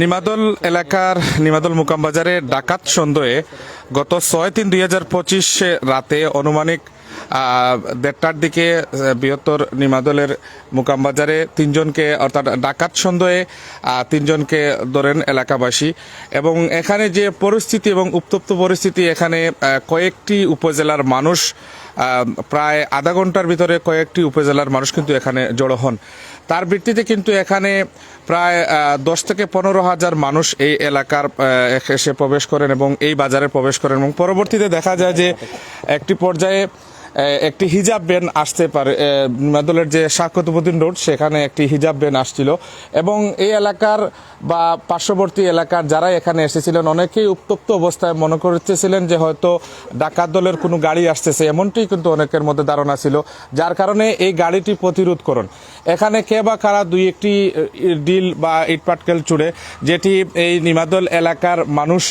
নিমাদল এলাকার নিমাদল মুকাম বাজারে ডাকাত সন্দেহে গত ছয় তিন দুই হাজার পঁচিশে রাতে অনুমানিক দেড়টার দিকে বৃহত্তর নিমাদলের মুকাম বাজারে তিনজনকে, অর্থাৎ ডাকাত সন্দেহে তিনজনকে ধরেন এলাকাবাসী। এবং এখানে যে পরিস্থিতি এবং উত্তপ্ত পরিস্থিতি, এখানে কয়েকটি উপজেলার মানুষ প্রায় আধা ঘণ্টার ভিতরে কয়েকটি উপজেলার মানুষ কিন্তু এখানে জড়ো হন। তার ভিত্তিতে কিন্তু এখানে প্রায় দশ থেকে পনেরো হাজার মানুষ এই এলাকার এসে প্রবেশ করেন এবং এই বাজারে প্রবেশ করেন এবং পরবর্তীতে দেখা যায় যে একটি পর্যায়ে একটি হিজাব ব্যান আসতে পারে মাদলের যে শাকতুবুদ্দিন রোড, সেখানে একটি হিজাব ব্যান আসছিল। এবং এই এলাকার বা পার্শ্ববর্তী এলাকার যারা এখানে এসেছিলেন, অনেকেই উত্তপ্ত অবস্থায় মনে করতেছিলেন যে হয়তো ডাকাত দলের কোনো গাড়ি আসতেছে এমনটি কিন্তু অনেকের মধ্যে ধারণা ছিল, যার কারণে এই গাড়িটি প্রতিরোধ করুন। এখানে কে বা কারা দুই একটি ডিল বা ইটপাটকেল চুড়ে, যেটি এই নিমাদল এলাকার মানুষ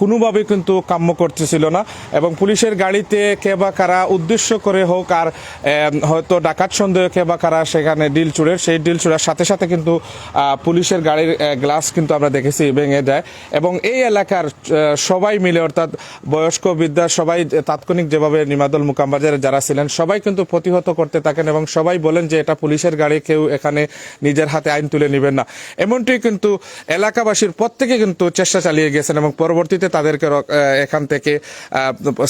কোনোভাবেই কিন্তু কাম্য করতেছিল না। এবং পুলিশের গাড়িতে কে বা কারা উদ্দেশ্য করে হোক আর হয়তো ডাকাত সন্দেহকে বা কারা সেখানে ডিল চুড়ে সেই ডিল চুড়ার সাথে সাথে কিন্তু পুলিশের গাড়ির গ্লাস কিন্তু আমরা দেখেছি ভেঙে দেয়। এবং এই এলাকার সবাই মিলে অর্থাৎ বয়স্ক বিদ্যা সবাই তাৎক্ষণিক যেভাবে নিমাদল মুকামবাজারে যারা ছিলেন, সবাই কিন্তু প্রতিহত করতে থাকেন এবং সবাই বলেন যে এটা পুলিশের গাড়ি, কেউ এখানে নিজের হাতে আইন তুলে নেবেন না। এমনটি কিন্তু এলাকাবাসীর প্রত্যেকে কিন্তু চেষ্টা চালিয়ে গেছেন এবং পরবর্তীতে তাদেরকে এখান থেকে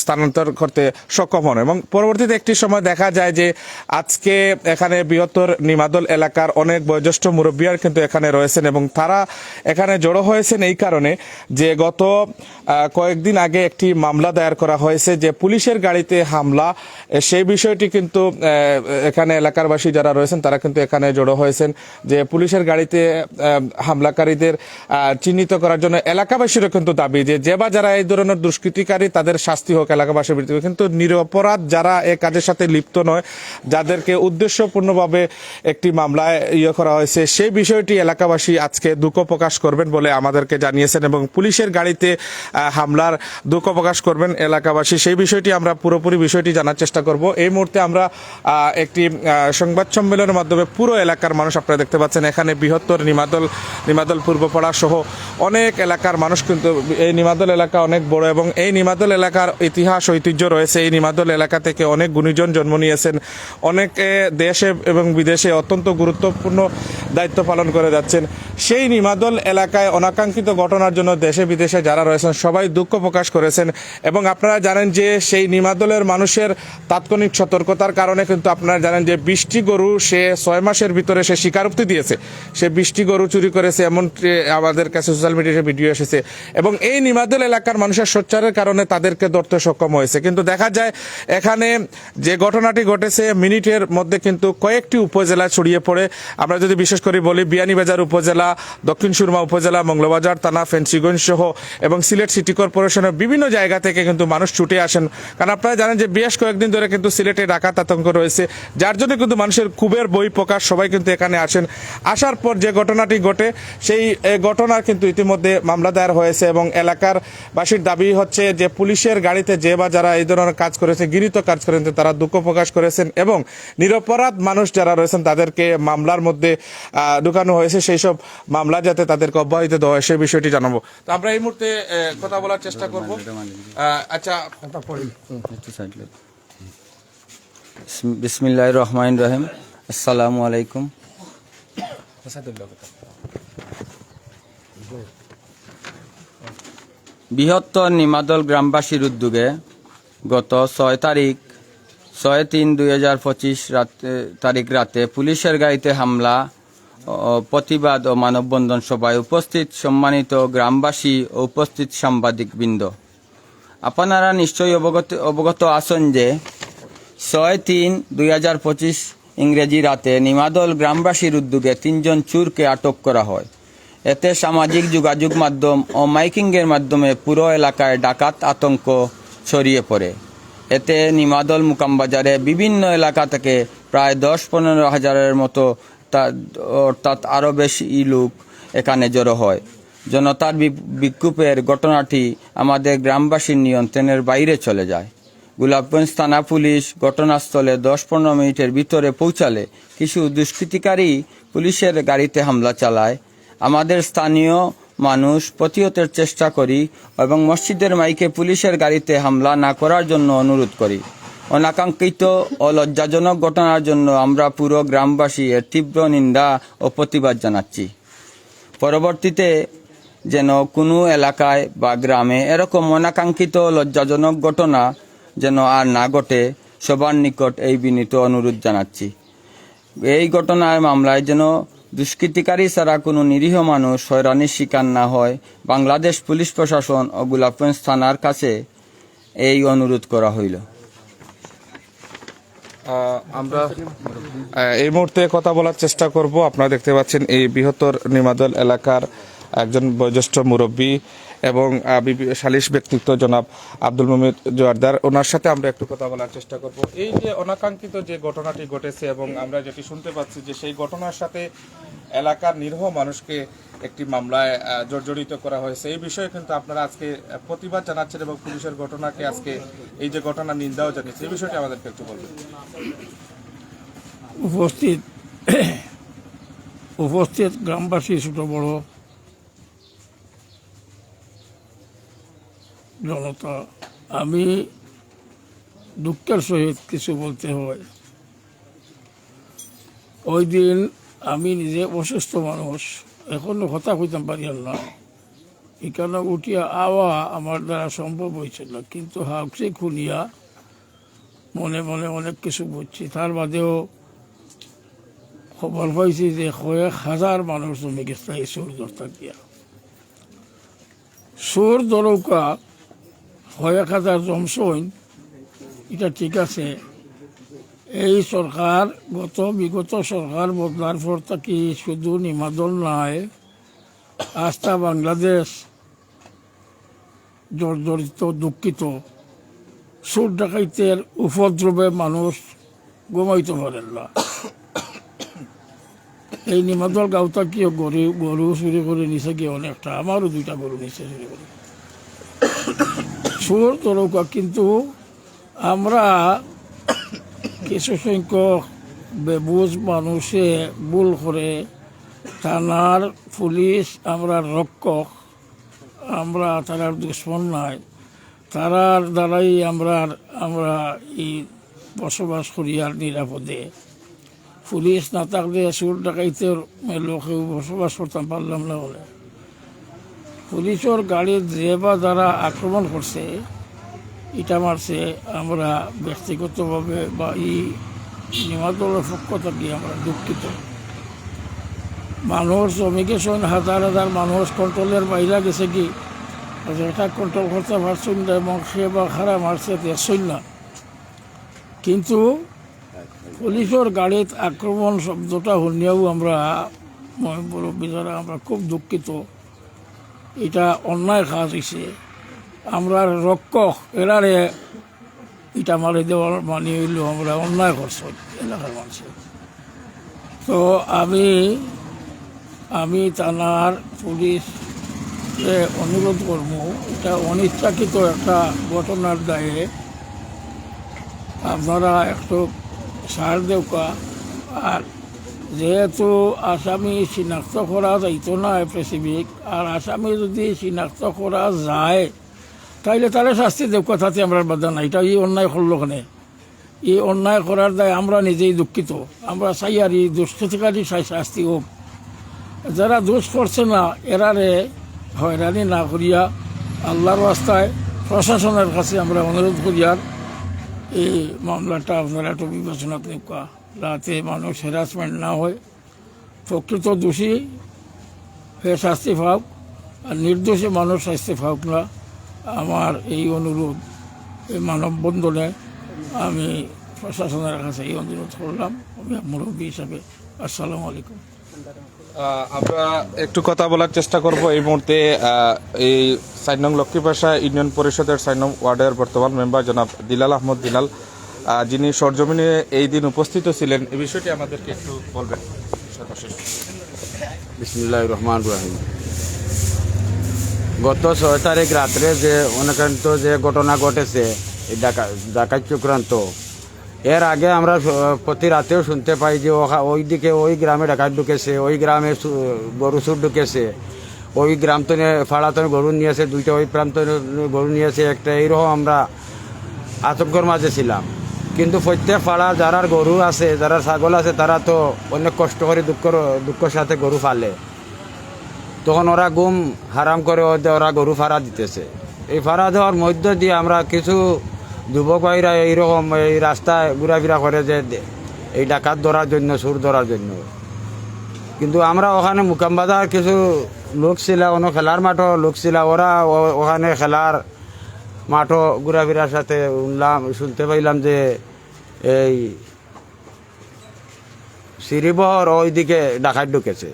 স্থানান্তর করতে সক্ষম হন। এবং পরবর্তীতে একটি সময় দেখা যায় যে আজকে এখানে বৃহত্তর নিমাদল এলাকার অনেক বয়োজ্যেষ্ঠ মুরব্বিয়ার কিন্তু এখানে রয়েছেন এবং তারা এখানে জড়ো হয়েছেন এই কারণে যে গত কয়েকদিন আগে একটি মামলা দায়ের করা হয়েছে যে পুলিশের গাড়িতে হামলা সেই বিষয়টি কিন্তু এখানে এলাকারবাসী যারা রয়েছেন তারা কিন্তু এখানে জড়ো হয়েছেন যে পুলিশের গাড়িতে হামলাকারীদের চিহ্নিত করার জন্য এলাকাবাসীরও কিন্তু দাবি যে যে বা যারা এই ধরনের দুষ্কৃতিকারী তাদের শাস্তি হোক এলাকাবাসীর ভিত্তিতে কিন্তু নিরপরাধ যারা এ কাজের সাথে লিপ্ত নয়, যাদেরকে উদ্দেশ্যপূর্ণভাবে একটি মামলায় ইয়ে করা হয়েছে। সেই বিষয়টি এলাকাবাসী আজকে দুঃখ প্রকাশ করবেন বলে আমাদেরকে জানিয়েছেন এবং পুলিশের গাড়িতে হামলার দুঃখ প্রকাশ করবেন এলাকাবাসী। সেই বিষয়টি আমরা পুরোপুরি বিষয়টি জানার চেষ্টা করব। এই মুহূর্তে আমরা একটি সংবাদ সম্মেলনের মাধ্যমে পুরো এলাকার মানুষ আপনারা দেখতে পাচ্ছেন। এখানে বৃহত্তর নিমাদল নিমাদল পূর্বপাড়া সহ অনেক এলাকার মানুষ কিন্তু এই নিমাদল এলাকা অনেক বড় এবং এই নিমাদল এলাকার ইতিহাস ঐতিহ্য রয়েছে। এই নিমাদল এলাকা থেকে অনেক গুণীজন জন্ম নিয়েছেন। অনেকে দেশে এবং বিদেশে অত্যন্ত গুরুত্বপূর্ণ দায়িত্ব পালন করে যাচ্ছেন। সেই নিমাদল এলাকায় অনাকাঙ্ক্ষিত ঘটনার জন্য দেশে বিদেশে যারা রয়েছেন, সবাই দুঃখ প্রকাশ করেছেন এবং আপনারা জানেন যে সেই নিমাদলের মানুষের তাৎক্ষণিক সতর্কতার কারণে কিন্তু আপনারা জানেন যে বৃষ্টি গরু সে ছয় মাসের ভিতরে সে স্বীকারোক্তি দিয়েছে। সে বৃষ্টি গরু চুরি করেছে এমন আমাদের কাছে সোশ্যাল মিডিয়ায় ভিডিও এসেছে। এবং এই নিমাদল এলাকার মানুষের সোচ্চারের কারণে তাদেরকে ধরতে সক্ষম হয়েছে। কিন্তু দেখা যায় এখানে যে ঘটনাটি ঘটেছে মিনিটের মধ্যে কিন্তু কয়েকটি উপজেলা ছড়িয়ে পড়ে। আমরা যদি বিশেষ করে বলি বিয়ানীবাজার উপজেলা দক্ষিণ সুরমা উপজেলা মঙ্গলবাজার থানা ফেন্সিগঞ্জ সহ এবং সিলেট সিটি কর্পোরেশনের বিভিন্ন জায়গা থেকে কিন্তু মানুষ ছুটে আসেন। কারণ আপনারা জানেন যে বেশ কয়েকদিন ধরে কিন্তু সিলেটে ডাকাত আতঙ্ক রয়েছে। যার জন্য কিন্তু মানুষের খুবের বই প্রকাশ সবাই কিন্তু এখানে আসেন। আসার পর যে ঘটনাটি ঘটে সেই এ, ঘটনার কিন্তু ইতিমধ্যে মামলা দায়ের হয়েছে এবং এলাকার বাসীর দাবি হচ্ছে যে পুলিশের গাড়িতে যে বা যারা এই ধরনের কাজ করেছে গৃহীত কাজ করেছেন তারা দুঃখ প্রকাশ করেছেন এবং নিরপরাধ মানুষ যারা রয়েছেন, তাদেরকে মামলার মধ্যে ঢুকানো হয়েছে। সেই সব মামলা যাতে তাদেরকে অব্যাহতি দেওয়া হয়, সেই বিষয়টি জানাব। তো আমরা এই মুহূর্তে কথা বলার চেষ্টা করব। আচ্ছা বিসমিল্লাহ রহমান রহিম। আসসালামু আলাইকুম। বৃহত্তর নিমাদল গ্রামবাসীর উদ্যোগে গত ছয় তারিখ, ছয় তিন দুই হাজার পঁচিশ তারিখ রাতে পুলিশের গাড়িতে হামলা প্রতিবাদ ও মানববন্ধন সভায় উপস্থিত সম্মানিত গ্রামবাসী ও উপস্থিত সাংবাদিকবৃন্দ। আপনারা নিশ্চয়ই অবগত অবগত আছেন যে ছয় তিন দুই হাজার পঁচিশ ইংরেজি রাতে নিমাদল গ্রামবাসীর উদ্যোগে তিনজন চুরকে আটক করা হয়। এতে সামাজিক যোগাযোগ মাধ্যম ও মাইকিংয়ের মাধ্যমে পুরো এলাকায় ডাকাত আতঙ্ক ছড়িয়ে পড়ে। এতে নিমাদল মুকামবাজারে বিভিন্ন এলাকা থেকে প্রায় দশ পনেরো হাজারের মতো অর্থাৎ আরও বেশি লোক এখানে জড়ো হয়। জনতার বিক্ষোভের ঘটনাটি আমাদের গ্রামবাসীর নিয়ন্ত্রণের বাইরে চলে যায়। গোলাপগঞ্জ থানা পুলিশ ঘটনাস্থলে দশ পনেরো মিনিটের ভিতরে পৌঁছালে কিছু দুষ্কৃতিকারী পুলিশের গাড়িতে হামলা চালায়। আমাদের স্থানীয় মানুষ প্রতিহতের চেষ্টা করি এবং মসজিদের মাইকে পুলিশের গাড়িতে হামলা না করার জন্য অনুরোধ করি। অনাকাঙ্ক্ষিত ও লজ্জাজনক ঘটনার জন্য আমরা পুরো গ্রামবাসী এর তীব্র নিন্দা ও প্রতিবাদ জানাচ্ছি। পরবর্তীতে যেন কোনো এলাকায় বা গ্রামে এরকম অনাকাঙ্ক্ষিত লজ্জাজনক ঘটনা যেন আর না ঘটে, সবার নিকট এই বিনীত অনুরোধ জানাচ্ছি। এই ঘটনার মামলায় যেন দুষ্কৃতিকারী ছাড়া কোনো নিরীহ মানুষ হয়রানির শিকার না হয়। বাংলাদেশ পুলিশ প্রশাসন ও গোলাপগঞ্জ থানার কাছে এই অনুরোধ করা হইল। আমরা এই মুহূর্তে কথা বলার চেষ্টা করব। আপনারা দেখতে পাচ্ছেন এই বৃহত্তর নিমাদল এলাকার একজন বয়োজ্যেষ্ঠ মুরব্বী। এবং সালিশ ব্যক্তিত্ব জনাব আব্দুল মমিদ জোয়ারদার। ওনার সাথে আমরা একটু কথা বলার চেষ্টা করব। এই যে অনাকাঙ্ক্ষিত যে ঘটনাটি ঘটেছে এবং আমরা যেটি শুনতে পাচ্ছি যে সেই ঘটনার সাথে এলাকার নিরীহ মানুষকে একটি মামলায় জর্জরিত করা হয়েছে। এই বিষয়ে কিন্তু আপনারা আজকে প্রতিবাদ জানাচ্ছেন এবং পুলিশের ঘটনাকে আজকে এই যে ঘটনা নিন্দাও জানিয়েছে এই বিষয়টি আমাদেরকে একটু বলবেন। উপস্থিত উপস্থিত গ্রামবাসী ছোট বড় জনতা, আমি দুঃখের সহিত কিছু বলতে হয়। ওই দিন আমি নিজে অসুস্থ মানুষ, এখনও কথা কইতাম পারি না। এখানে উঠিয়া আওয়া আমার দ্বারা সম্ভব হয়েছিল কিন্তু হাউসে খুলিয়া মনে মনে অনেক কিছু বুঝছি। তার বাদেও খবর পাইছি যে কয়েক হাজার মানুষ জমি গেছে সুর দরতা দিয়া সুর দরৌকা কয়েক হাজার জমসইন, এটা ঠিক আছে। এই সরকার গত, বিগত সরকার বদলার পর থাকি শুধু নিমাদল নাই আস্থা বাংলাদেশ জর্জরিত, দুঃখিত। সুর ডাকাইতের উপদ্রবে মানুষ ঘুমাইতে পারেন না। এই নিমাদল গাঁওটা কি গরু গরু চুরি করে নিছে কি অনেকটা? আমারও দুইটা গরু নিছে চুরি করে। সুর তরকা কিন্তু আমরা কিছু সংখ্যক বেবুজ মানুষে ভুল করে থানার পুলিশ, আমরা রক্ষক, আমরা তারার দুশ্মন নাই। তারার দ্বারাই আমরা আমরা এই বসবাস করি আর নিরাপদে। পুলিশ না থাকলে সুর ডাকাইতে লোকে বসবাস করতাম, পারলাম না বলে। পুলিশের গাড়ির বা যারা আক্রমণ করছে এটা মারছে আমরা ব্যক্তিগতভাবে বা এই নিমাদলের পক্ষ থেকে আমরা দুঃখিত। মানুষ জমিকে শোন হাজার হাজার মানুষ কন্ট্রোলের বাইরে গেছে কি? এটা কন্ট্রোল করতে পারছেন এবং সে বা খারাপ মারছে দেখছেন না। কিন্তু পুলিশের গাড়িত আক্রমণ শব্দটা শুনিয়াও আমরা যারা আমরা খুব দুঃখিত। এটা অন্যায় কাজ হয়েছে আমরা রক্ষক, এরারে এটা মারি দেওয়ার মানি হইল আমরা অন্যায় করছি এলাকার মানুষের। তো আমি আমি থানার পুলিশ অনুরোধ করব, এটা অনিচ্ছাকৃত একটা ঘটনার দায়ে আপনারা একটু সার দেউকা আর যেহেতু আসামি চিনাক্ত করা যাইতো না স্পেসিফিক আর আসামি যদি চিনাক্ত করা যায়, তাইলে তাহলে শাস্তি দেউকা তাতে আমরা বাধা নাই। এটা এই অন্যায় করল কেনে এই অন্যায় করার দায় আমরা নিজেই দুঃখিত। আমরা চাই আর এই দুষ্কৃতিকারী চাই শাস্তি হোক যারা দোষ করছে না এরারে হয়রানি না করিয়া আল্লাহর রাস্তায় প্রশাসনের কাছে আমরা অনুরোধ করিয়ার এই মামলাটা আপনারা একটু বিবেচনা দেখা যাতে মানুষ হ্যারাসমেন্ট না হয়, প্রকৃত দোষী হয়ে শাস্তি পাওক আর নির্দোষী মানুষ শাস্তি পাওক না। আমার এই অনুরোধ, এই মানববন্ধনে আমি প্রশাসনের কাছে এই অনুরোধ করলাম। আমি মুরব্বী হিসাবে, আসসালামু আলাইকুম। আমরা একটু কথা বলার চেষ্টা করব। এই মুহূর্তে এই সাইনং লক্ষ্মীপাশা ইউনিয়ন পরিষদের সাইনং ওয়ার্ডের বর্তমান মেম্বার জনাব দিলাল আহমদ দিলাল যিনি সরজমিনে এই দিন উপস্থিত ছিলেন, এই বিষয়টি আমাদেরকে একটু বলবেন। বিসমুল্লাহ রহমান রাহিম। গত ছয় তারিখ রাত্রে যে অনুক্রান্ত যে ঘটনা ঘটেছে, এই ডাকা ডাকাত চক্রান্ত, এর আগে আমরা প্রতি রাতেও শুনতে পাই যে ওই দিকে ওই গ্রামে ডাকাত ঢুকেছে, ওই গ্রামে গরু চুর ঢুকেছে, ওই গ্রাম তো ফাড়া তো গরু নিয়েছে দুইটা ওই প্রান্ত গরু নিয়েছে একটা এইরকম আমরা আতঙ্কর মাঝে ছিলাম। কিন্তু প্রত্যেক পাড়া যারা গরু আছে যারা ছাগল আছে তারা তো অনেক কষ্ট করে দুঃখ দুঃখের সাথে গরু ফালে তখন ওরা গুম হারাম করে ওরা গরু ফাড়া দিতেছে। এই ফাড়া দেওয়ার মধ্য দিয়ে আমরা কিছু যুবক ভাইরা এইরকম এই রাস্তায় ঘোরাফেরা করে যে এই ডাকাত ধরার জন্য সুর ধরার জন্য। কিন্তু আমরা ওখানে মুকামবাজার কিছু লোক ছিল অন্য খেলার মাঠও লোক ছিল, ওরা ওখানে খেলার মাঠও ঘোরাফেরার সাথে উনলাম শুনতে পাইলাম যে এই সিরিবহর ওইদিকে ডাকাত ঢুকেছে।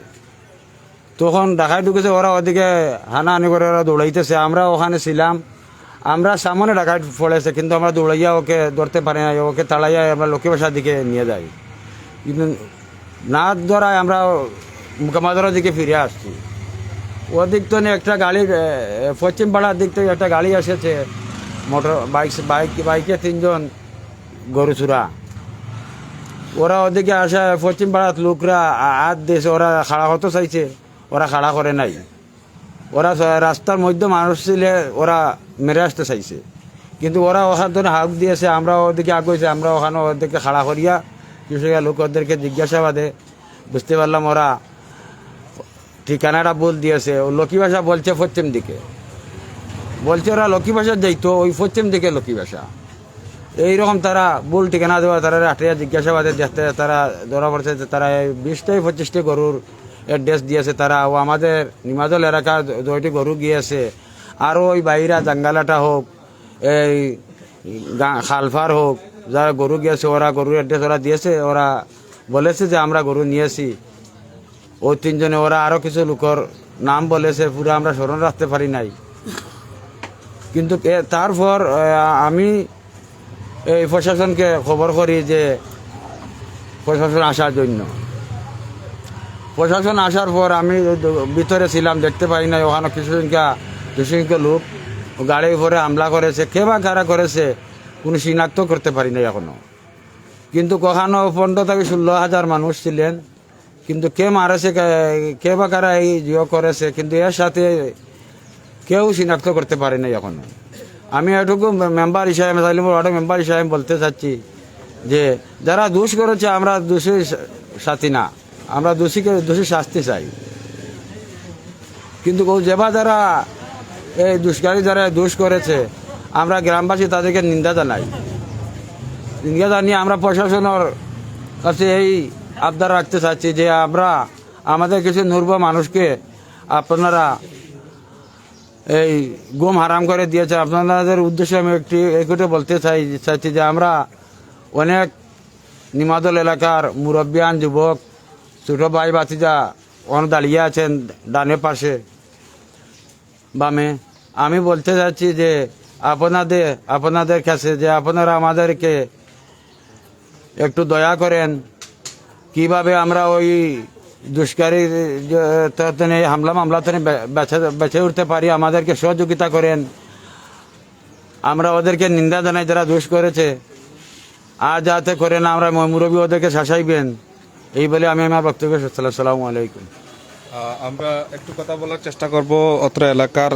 তখন ডাকাত ঢুকেছে, ওরা ওদিকে হানাহানি করে ওরা দৌড়াইতেছে। আমরা ওখানে ছিলাম, আমরা সামনে ডাকাত পড়েছে, কিন্তু আমরা দৌড়াইয়া ওকে ধরতে পারি না ওকে তাড়াইয়া আমরা লক্ষ্মী বাসার দিকে নিয়ে যাই। কিন্তু না ধরায় আমরা মুকামাদরের দিকে ফিরে আসছি। ওদিক তো একটা গাড়ি পশ্চিম পাড়ার দিক থেকে একটা গাড়ি এসেছে। মোটর, বাইক বাইক, বাইকে তিনজন গরু চূড়া ওরা ওদিকে আসে পশ্চিম পাড়ার লোকরা আ- হাত দিয়েছে ওরা খাড়া হতে চাইছে, ওরা খাড়া করে নাই। ওরা রাস্তার মধ্যে মানুষ ছিলে, ওরা মেরে আসতে চাইছে। কিন্তু ওরা ওখান ধরে হাউক দিয়েছে আমরা ওদিকে আগুয়েছে আমরা ওখানে ওদেরকে খাড়া করিয়া কিছু লোক ওদেরকে জিজ্ঞাসাবাদে বুঝতে পারলাম ওরা ঠিকানাটা বল দিয়েছে। ও লক্ষ্মী ভাষা বলছে পশ্চিম দিকে। বলছে, ওরা লক্ষ্মী ভাষা যাইতো ওই পশ্চিম দিকে লক্ষ্মী ভাষা এইরকম তারা ভুল ঠিকানা দেওয়া, তারা আটিয়া জিজ্ঞাসাবাদে দেখতে তারা ধরা পড়ছে তারা এই বিশটাই পঁচিশটি গরুর অ্যাড্রেস দিয়েছে তারা, ও আমাদের নিমাজল এলাকার দুইটি গরু গিয়েছে। আরও ওই বাইরা জাঙ্গালাটা হোক, এই খালফার হোক, যারা গরু গিয়েছে, ওরা গরুর অ্যাড্রেস ওরা দিয়েছে, ওরা বলেছে যে আমরা গরু নিয়েছি। ওই তিনজনে, ওরা আরও কিছু লোকর নাম বলেছে, পুরো আমরা স্মরণ রাখতে পারি নাই। কিন্তু তারপর আমি এই প্রশাসনকে খবর করি যে প্রশাসন আসার জন্য। প্রশাসন আসার পর আমি ভিতরে ছিলাম, দেখতে পাই না ওখানে কিছু সংখ্যা কিছু সংখ্যা লোক গাড়ির উপরে হামলা করেছে, কে বা কারা করেছে, কোনো শনাক্ত করতে পারি না এখনও কিন্তু কখনো পনেরো থেকে ষোলো হাজার মানুষ ছিলেন, কিন্তু কে মারেছে কে বা কারা এই জিও করেছে, কিন্তু এর সাথে কেউ শনাক্ত করতে পারে নাই এখনও। আমি এটুকু মেম্বার হিসাবে সালিমুর ওয়ার্ডের মেম্বার হিসাবে বলতে চাচ্ছি যে, যারা দোষ করেছে, আমরা দোষী সাথী না। আমরা দোষীকে দোষী শাস্তি চাই। কিন্তু যেবা যারা এই দুষ্কারী যারা দোষ করেছে, আমরা গ্রামবাসী তাদেরকে নিন্দা জানাই। নিন্দা জানিয়ে আমরা প্রশাসনের কাছে এই আবদার রাখতে চাচ্ছি যে, আমরা আমাদের কিছু নুর্ব মানুষকে আপনারা এই গুম হারাম করে দিয়েছে। আপনাদের উদ্দেশ্যে আমি একটি একটু বলতে চাই চাইছি যে আমরা অনেক নিমাদল এলাকার মুরব্বিয়ান যুবক, ছোট ভাই বাতিজা অন দাঁড়িয়ে আছেন ডানে পাশে বামে। আমি বলতে চাচ্ছি যে আপনাদের আপনাদের কাছে যে আপনারা আমাদেরকে একটু দয়া করেন, কীভাবে আমরা ওই দুষ্কারী হামলা, মামলা বেঁচে বেঁচে উঠতে পারি, আমাদেরকে সহযোগিতা করেন। আমরা ওদেরকে নিন্দা জানাই, যারা দোষ করেছে। আর যাতে করেন আমরা মুরব্বী ওদেরকে শাসাইবেন। এই বলে আমি আমার বক্তব্য সালাম আলাইকুম। আমরা একটু কথা বলার চেষ্টা করব অত্র এলাকার।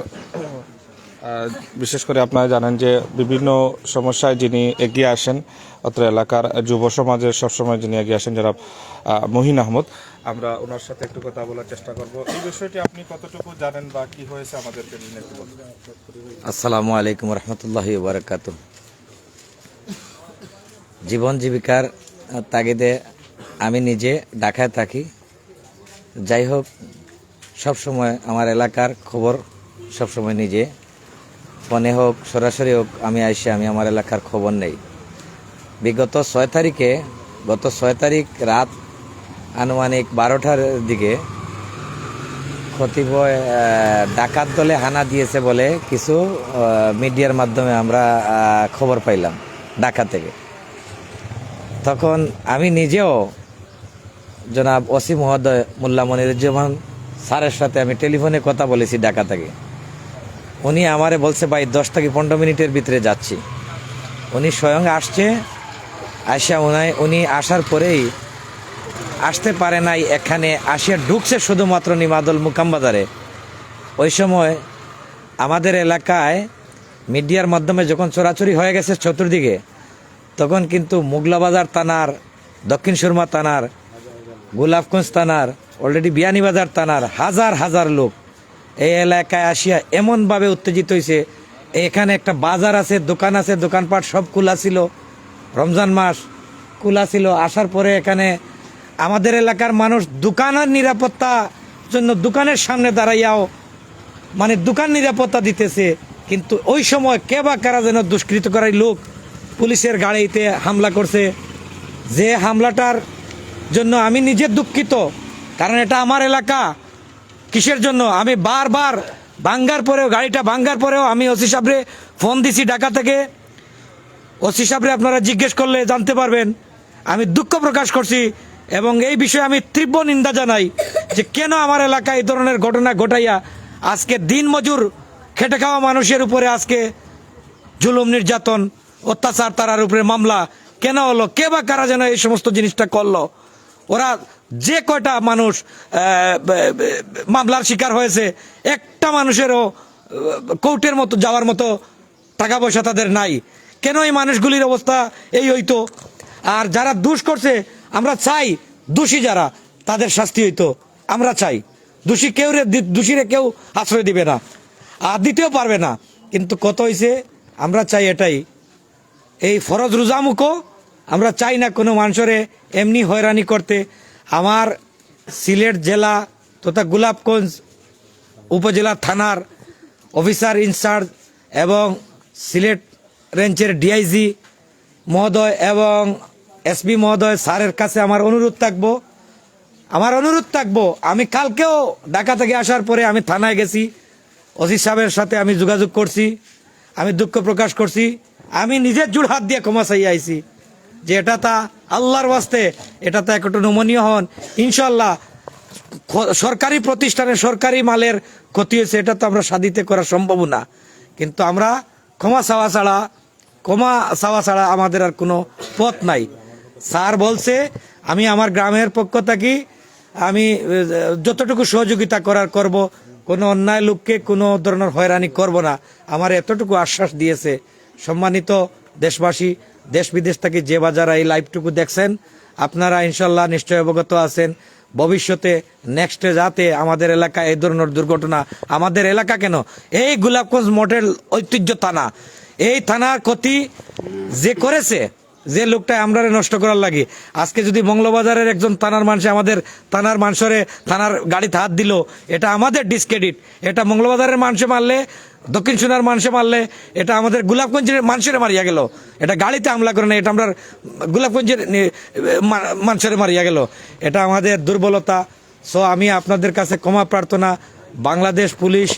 বিশেষ করে আপনারা জানেন যে বিভিন্ন সমস্যায় যিনি এগিয়ে আসেন, অত্র এলাকার যুব সমাজের সবসময় যিনি এগিয়ে আসেন যারা মহিন আহমদ। আমরা ওনার সাথে একটু কথা বলার চেষ্টা করব। এই বিষয়টি আপনি কতটুকু জানেন বা কি হয়েছে বলুন। আসসালামু আলাইকুম রহমতুল্লাহ বারকাত জীবন জীবিকার তাগিদে আমি নিজে ঢাকায় থাকি। যাই হোক সবসময় আমার এলাকার খবর সবসময় নিজে। ফোনে হোক, সরাসরি হোক, আমি আইসে, আমি আমার এলাকার খবর নেই। বিগত ছয় তারিখে, গত ছয় তারিখ রাত আনুমানিক বারোটার দিকে আহ, ডাকাত দলে হানা দিয়েছে বলে কিছু মিডিয়ার মাধ্যমে আমরা খবর পাইলাম ঢাকা থেকে। তখন আমি নিজেও জনাব ওসি মহোদয় মোল্লা মনিরুজ্জামান স্যারের সাথে আমি টেলিফোনে কথা বলেছি ঢাকা থেকে। উনি আমারে বলছে ভাই দশ থেকে পনেরো মিনিটের ভিতরে যাচ্ছি। উনি স্বয়ং আসছে আসা উনি আসার পরেই আসতে পারে নাই, এখানে আসিয়া ঢুকছে শুধুমাত্র নিমাদল মুকামবাজারে ওই সময় আমাদের এলাকায় মিডিয়ার মাধ্যমে যখন চোরাচুরি হয়ে গেছে চতুর্দিকে, তখন কিন্তু মুগলাবাজার থানার, দক্ষিণ সুরমা থানার, গোলাপগঞ্জ থানার অলরেডি বিয়ানীবাজার থানার হাজার হাজার লোক এই এলাকায় আসিয়া এমনভাবে উত্তেজিত হয়েছে এখানে একটা বাজার আছে, দোকান আছে, দোকানপাট সব খোলা ছিল। রমজান মাস খোলা ছিল, আসার পরে এখানে আমাদের এলাকার মানুষ দোকানের নিরাপত্তা জন্য দোকানের সামনে দাঁড়াইয়াও মানে দোকান নিরাপত্তা দিতেছে। কিন্তু ওই সময় কে বা কারা যেন দুষ্কৃতকারী লোক পুলিশের গাড়িতে হামলা করছে। যে হামলাটার জন্য আমি নিজে দুঃখিত। কারণ এটা আমার এলাকা। কিসের জন্য? আমি বারবার ভাঙ্গার পরেও, গাড়িটা ভাঙ্গার পরেও আমি ওসি সাহেবরে ফোন দিছি ঢাকা থেকে। ওসি সাহেবরে আপনারা জিজ্ঞেস করলে জানতে পারবেন। আমি দুঃখ প্রকাশ করছি। এবং এই বিষয়ে আমি তীব্র নিন্দা জানাই যে কেন আমার এলাকায় এই ধরনের ঘটনা ঘটাইয়া আজকে দিন মজুর খেটে খাওয়া মানুষের উপরে আজকে জুলুম, নির্যাতন, অত্যাচার, তারার উপরে মামলা কেন হলো? কে বা কারা যেন এই সমস্ত জিনিসটা করল? ওরা যে কয়টা মানুষ মামলার শিকার হয়েছে, একটা মানুষেরও কোর্টের মতো যাওয়ার মতো টাকা পয়সা তাদের নাই। কেন এই মানুষগুলির অবস্থা এই হইতো? আর যারা দোষ করছে আমরা চাই দোষী যারা, তাদের শাস্তি হইতো। আমরা চাই। দোষী কেউ রে দোষীরে কেউ আশ্রয় দিবে না। আর দিতেও পারবে না। কিন্তু কত হয়েছে আমরা চাই এটাই। এই ফরজ রোজামুখো, আমরা চাই না কোনো মানুষরে এমনি হয়রানি করতে। আমার সিলেট জেলা তথা গোলাপগঞ্জ উপজেলা থানার অফিসার ইনচার্জ এবং সিলেট রেঞ্জের ডিআইজি মহোদয় এবং এসপি মহোদয় স্যারের কাছে আমার অনুরোধ থাকব। আমার অনুরোধ থাকব, আমি কালকেও ঢাকা থেকে আসার পরে আমি থানায় গেছি। ওসি সাহেবের সাথে আমি যোগাযোগ করছি, আমি দুঃখ প্রকাশ করছি। আমি নিজের জোড় হাত দিয়ে ক্ষমা চাই আইছি যে এটা তা আল্লাহর ওয়াস্তে, এটা তা একটু নমনীয় হন। ইনশাল্লাহ সরকারি প্রতিষ্ঠানে সরকারি মালের ক্ষতি হয়েছে, এটা তো আমরা সাধিতে করা সম্ভব না। কিন্তু আমরা ক্ষমা চাওয়া ছাড়া, ক্ষমা চাওয়া ছাড়া আমাদের আর কোনো পথ নাই। স্যার বলছে, আমি আমার গ্রামের পক্ষ থাকি, আমি যতটুকু সহযোগিতা করার করব, কোনো অন্যায় লোককে কোনো ধরনের হয়রানি করব না। আমার এতটুকু আশ্বাস দিয়েছে সম্মানিত দেশবাসী, দেশ বিদেশ থেকে যে বাজারা এই লাইভটুকু দেখছেন, আপনারা ইনশাল্লাহ নিশ্চয় অবগত আছেন। ভবিষ্যতে নেক্সটে যাতে আমাদের এলাকায় এই ধরনের দুর্ঘটনা, আমাদের এলাকা কেন? এই গোলাপগঞ্জ মডেল ঐতিহ্য থানা, এই থানার ক্ষতি যে করেছে যে লোকটা আমরা নষ্ট করার লাগে। আজকে যদি মঙ্গলবাজারের একজন থানার মানুষ আমাদের থানার মানুষরে থানার গাড়িতে হাত দিল, এটা আমাদের ডিসক্রেডিট এটা মঙ্গলবাজারের মানুষে মারলে, দক্ষিণ সোনার মানুষে মারলে, এটা আমাদের গোলাপগঞ্জের মানুষের মারিয়া গেল। এটা গাড়িতে হামলা করে না এটা আমরা গোলাপগঞ্জের মানুষের মারিয়া গেল। এটা আমাদের দুর্বলতা। সো আমি আপনাদের কাছে ক্ষমা প্রার্থনা, বাংলাদেশ পুলিশ,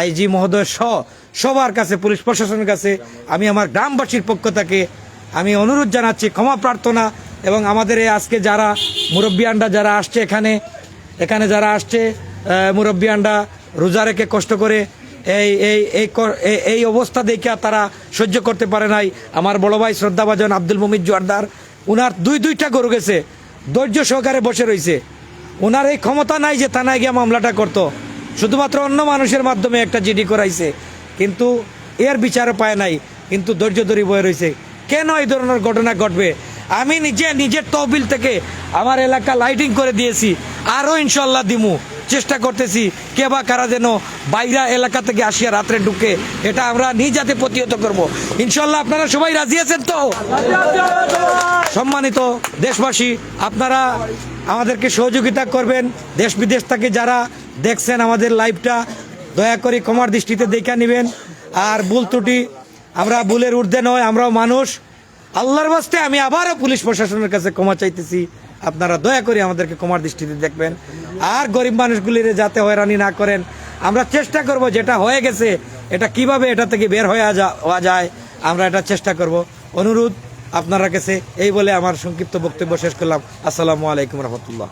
আইজি মহোদয় সহ সবার কাছে, পুলিশ প্রশাসনের কাছে, আমি আমার গ্রামবাসীর পক্ষ থেকে আমি অনুরোধ জানাচ্ছি, ক্ষমা প্রার্থনা এবং আমাদের এই আজকে যারা মুরব্বিয়ানরা যারা আসছে এখানে এখানে যারা আসছে মুরব্বিয়ানরা রোজা রেখে কষ্ট করে এই এই এই এই- অবস্থা দেখে তারা সহ্য করতে পারে নাই। আমার বড় ভাই শ্রদ্ধাভাজন আব্দুল মমিদ জোয়ারদার, উনার দুই, দুইটা গরু গেছে, ধৈর্য সহকারে বসে রয়েছে ওনার এই ক্ষমতা নাই যে থানায় গিয়ে মামলাটা করত। শুধুমাত্র অন্য মানুষের মাধ্যমে একটা জিডি করাইছে। কিন্তু এর বিচারও পায় নাই, কিন্তু ধৈর্য ধরে বয়ে রয়েছে কেন এই ধরনের ঘটনা ঘটবে? আমি নিজে নিজের তহবিল থেকে আমার এলাকা লাইটিং করে দিয়েছি। আরও ইনশাল্লাহ দিমু। চেষ্টা করতেছি কে বা কারা যেন বাইরা এলাকা থেকে আসিয়া রাত্রে ঢুকে এটা আমরা নিজ হাতে প্রতিহত করব। ইনশাল্লাহ আপনারা সবাই রাজি আছেন তো? সম্মানিত দেশবাসী, আপনারা আমাদেরকে সহযোগিতা করবেন। দেশ বিদেশ থেকে যারা দেখছেন আমাদের লাইভটা দয়া করে ক্ষমার দৃষ্টিতে দেখে নেবেন। আর ভুল ত্রুটি আমরা ভুলের ঊর্ধ্বে নয়, আমরাও মানুষ। আল্লাহর বাস্তে আমি আবারও পুলিশ প্রশাসনের কাছে ক্ষমা চাইতেছি। আপনারা দয়া করে আমাদেরকে ক্ষমার দৃষ্টিতে দেখবেন। আর গরিব মানুষগুলির যাতে হয়রানি না করেন, আমরা চেষ্টা করব যেটা হয়ে গেছে, এটা কীভাবে এটা থেকে বের হয়ে হওয়া যায়, আমরা এটা চেষ্টা করব। অনুরোধ আপনারা কাছে, এই বলে আমার সংক্ষিপ্ত বক্তব্য শেষ করলাম। আসসালামু আলাইকুম রহমতুল্লাহ।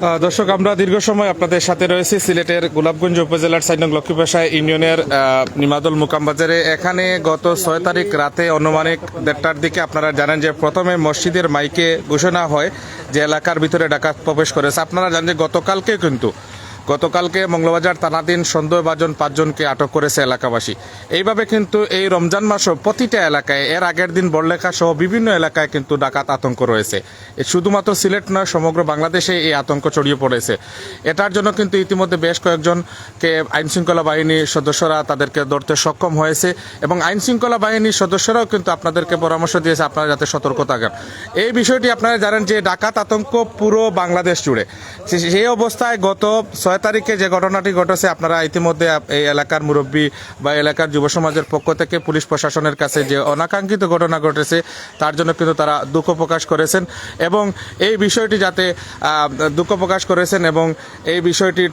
দর্শক, আমরা দীর্ঘ সময় আপনাদের সাথে রয়েছি সিলেটের গোলাপগঞ্জ উপজেলার সাইনং লক্ষ্মীপাশা ইউনিয়নের নিমাদুল নিমাদল মুকাম বাজারে। এখানে গত ছয় তারিখ রাতে অনুমানিক দেড়টার দিকে আপনারা জানেন যে প্রথমে মসজিদের মাইকে ঘোষণা হয় যে এলাকার ভিতরে ডাকাত প্রবেশ করেছে। আপনারা জানেন যে গতকালকে কিন্তু গতকালকে মঙ্গলবাজার থানাধীন সন্দেহভাজন পাঁচজনকে আটক করেছে এলাকাবাসী। এইভাবে কিন্তু এই রমজান মাসও প্রতিটা এলাকায়, এর আগের দিন বড়লেখা সহ বিভিন্ন এলাকায় কিন্তু ডাকাত আতঙ্ক রয়েছে। শুধুমাত্র সিলেট নয়, সমগ্র বাংলাদেশে এই আতঙ্ক ছড়িয়ে পড়েছে। এটার জন্য কিন্তু ইতিমধ্যে বেশ কয়েকজনকে আইনশৃঙ্খলা বাহিনীর সদস্যরা তাদেরকে ধরতে সক্ষম হয়েছে এবং আইনশৃঙ্খলা বাহিনীর সদস্যরাও কিন্তু আপনাদেরকে পরামর্শ দিয়েছে, আপনারা যাতে সতর্ক থাকেন। এই বিষয়টি আপনারা জানেন যে ডাকাত আতঙ্ক পুরো বাংলাদেশ জুড়ে। সেই অবস্থায় গত ছয় তারিখে যে ঘটনাটি ঘটেছে, আপনারা ইতিমধ্যে এই এলাকার মুরব্বী বা এলাকার যুব সমাজের পক্ষ থেকে পুলিশ প্রশাসনের কাছে যে অনাকাঙ্ক্ষিত ঘটনা ঘটেছে, তার জন্য কিন্তু তারা দুঃখ প্রকাশ করেছেন এবং এই বিষয়টি যাতে দুঃখ প্রকাশ করেছেন এবং এই বিষয়টি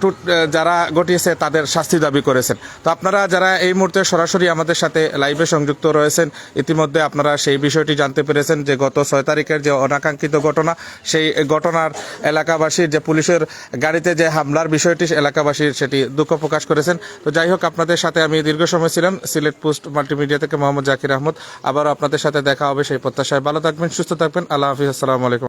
যারা ঘটিয়েছে তাদের শাস্তি দাবি করেছেন। তো আপনারা যারা এই মুহূর্তে সরাসরি আমাদের সাথে লাইভে সংযুক্ত রয়েছেন, ইতিমধ্যে আপনারা সেই বিষয়টি জানতে পেরেছেন যে গত ছয় তারিখের যে অনাকাঙ্ক্ষিত ঘটনা, সেই ঘটনার এলাকাবাসীর যে পুলিশের গাড়িতে যে হামলার বিষয়টি এলাকাবাসীর সেটি দুঃখ প্রকাশ করেছেন। তো যাই হোক, আপনাদের সাথে আমি দীর্ঘ সময় ছিলাম। সিলেট পোস্ট মাল্টিমিডিয়া থেকে মোহাম্মদ জাকির আহমদ। আবারও আপনাদের সাথে দেখা হবে সেই প্রত্যাশায়। ভালো থাকবেন, সুস্থ থাকবেন। আল্লাহ হাফিজ। আসসালামু আলাইকুম।